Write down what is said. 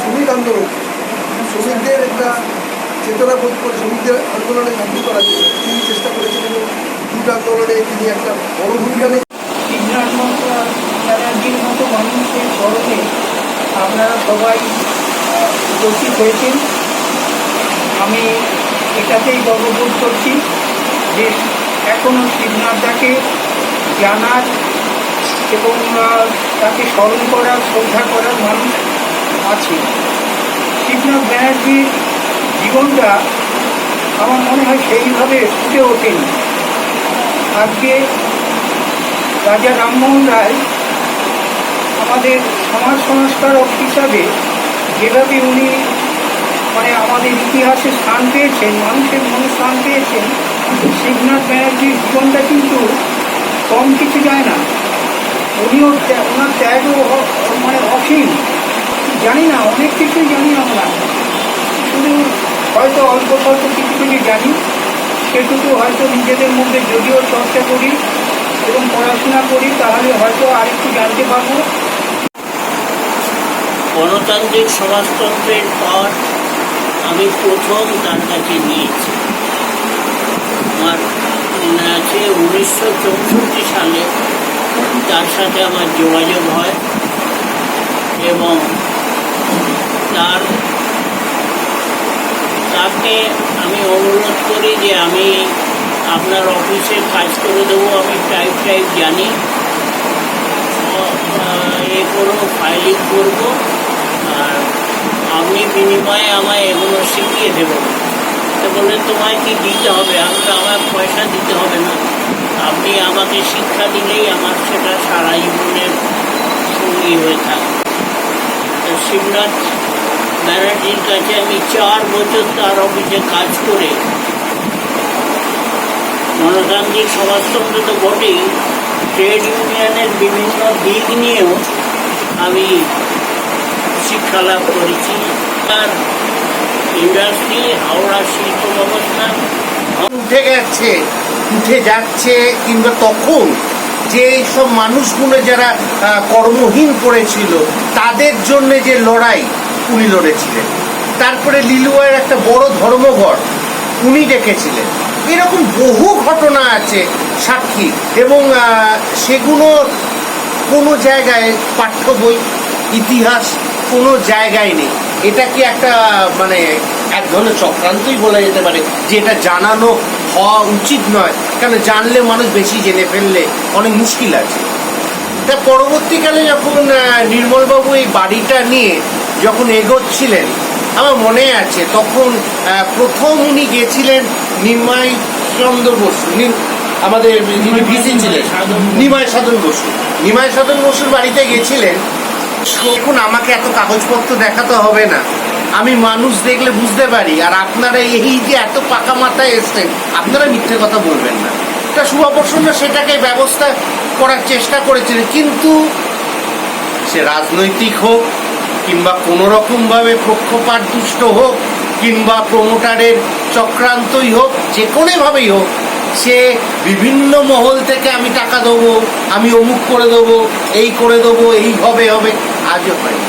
শ্রমিক আন্দোলন। শ্রমিকদের একটা চেতনা বোধ করে, শ্রমিকদের আন্দোলনে সাহায্য করার জন্য তিনি চেষ্টা করেছিলেন এবং জুট আন্দোলনে তিনি একটা বড় ভূমিকা স্মরণে আপনারা সবাই উপস্থিত হয়েছেন। আমি এটাতেই গর্ববোধ করছি যে এখনও শিবনাথদাকে জানার এবং তাকে স্মরণ করার শ্রদ্ধা করার মানুষ আছে। শিবনাথ ব্যানার্জির জীবনটা আমার মনে হয় সেইভাবে ফুটে ওঠেনি। আজকে রাজা রামমোহন রায় আমাদের সমাজ সংস্কারক হিসাবে যেভাবে উনি মানে আমাদের ইতিহাসে স্থান পেয়েছেন, মানুষের মনে স্থান পেয়েছেন, শিবনাথ ব্যানার্জির জীবনটা কিন্তু কম কিছু যায় না। উনিও ওনার ত্যাগও মানে অসীম। জানি না, অনেক কিছুই জানি আমরা। শুধু হয়তো অল্প স্বল্প কিছু কিছু জানি, সেটুকু হয়তো নিজেদের মধ্যে যদিও চর্চা করি এবং পড়াশোনা করি, তাহলে হয়তো আরেকটু জানতে পারব। গণতান্ত্রিক সমাজতন্ত্রের পর আমি প্রথম তার কাছে নিয়েছি। আমার আছে উনিশশো চৌষট্টি সালে তার সাথে আমার যোগাযোগ হয় এবং তার তাকে আমি অনুরোধ করি যে আমি আপনার অফিসে কাজ করে দেবো, আমি টাইপ টাইপ জানি। এ করব ফাইলিং করব আর আপনি বিনিময়ে আমায় এগুলো শিখিয়ে দেবো। তো বললেন, তোমায় কি দিতে হবে? আমি আমার পয়সা দিতে হবে না। আপনি আমাকে শিক্ষা দিলেই আমার সেটা সারা জীবনের সঙ্গী হয়ে থাকবে তো শিবনাথ ব্যানার্জির কাছে আমি চার বছর তার অফিসে কাজ করে গণতান্ত্রিক সমাজতন্ত্র তো বটেই, ট্রেড ইউনিয়নের বিভিন্ন দিক নিয়েও আমি শিক্ষা লাভ করেছি। তার ইন্ডাস্ট্রি, হাওড়া শিল্প ব্যবস্থা। উঠে গেছে, উঠে যাচ্ছে, কিংবা তখন যে সব মানুষগুলো যারা কর্মহীন করেছিল তাদের জন্য যে লড়াই উনি লড়েছিলেন। তারপরে লিলুয়ার একটা বড় ধর্মঘট উনি ডেকেছিলেন। এরকম বহু ঘটনা আছে সাক্ষী এবং সেগুলো কোনো জায়গায় পাঠ্য বই, ইতিহাস কোনো জায়গায় নেই। এটা কি একটা মানে এক ধরনের চক্রান্তই বলা যেতে পারে যে এটা জানানো হওয়া উচিত নয়। কেন জানলে মানুষ বেশি জেনে ফেললে অনেক মুশকিল আছে। তা পরবর্তীকালে যখন নির্মলবাবু এই বাড়িটা নিয়ে যখন এগোচ্ছিলেন, আমার মনে আছে তখন প্রথম উনি গেছিলেন নিমাই চন্দ্র বসু আমাদের যিনি ভিসি ছিলেন নিমাই সাধন বসু। নিমাই সাধন বসুর বাড়িতে গেছিলেন দেখুন আমাকে এত কাগজপত্র দেখাতে হবে না। আমি মানুষ দেখলে বুঝতে পারি, আর আপনারা এই যে এত পাকা মাথায় এসছেন, আপনারা মিথ্যে কথা বলবেন না। তা শুভপ্রসন্ন সেটাকে ব্যবস্থা করার চেষ্টা করেছিলেন, কিন্তু সে রাজনৈতিক হোক, কিংবা কোনো রকমভাবে পক্ষপাত দুষ্ট হোক, কিংবা প্রমোটারের চক্রান্তই হোক, যে কোনোভাবেই হোক, সে বিভিন্ন মহল থেকে আমি টাকা দেবো, আমি অমুক করে দেবো, এই করে দেবো এই হবে হবে আজও হয়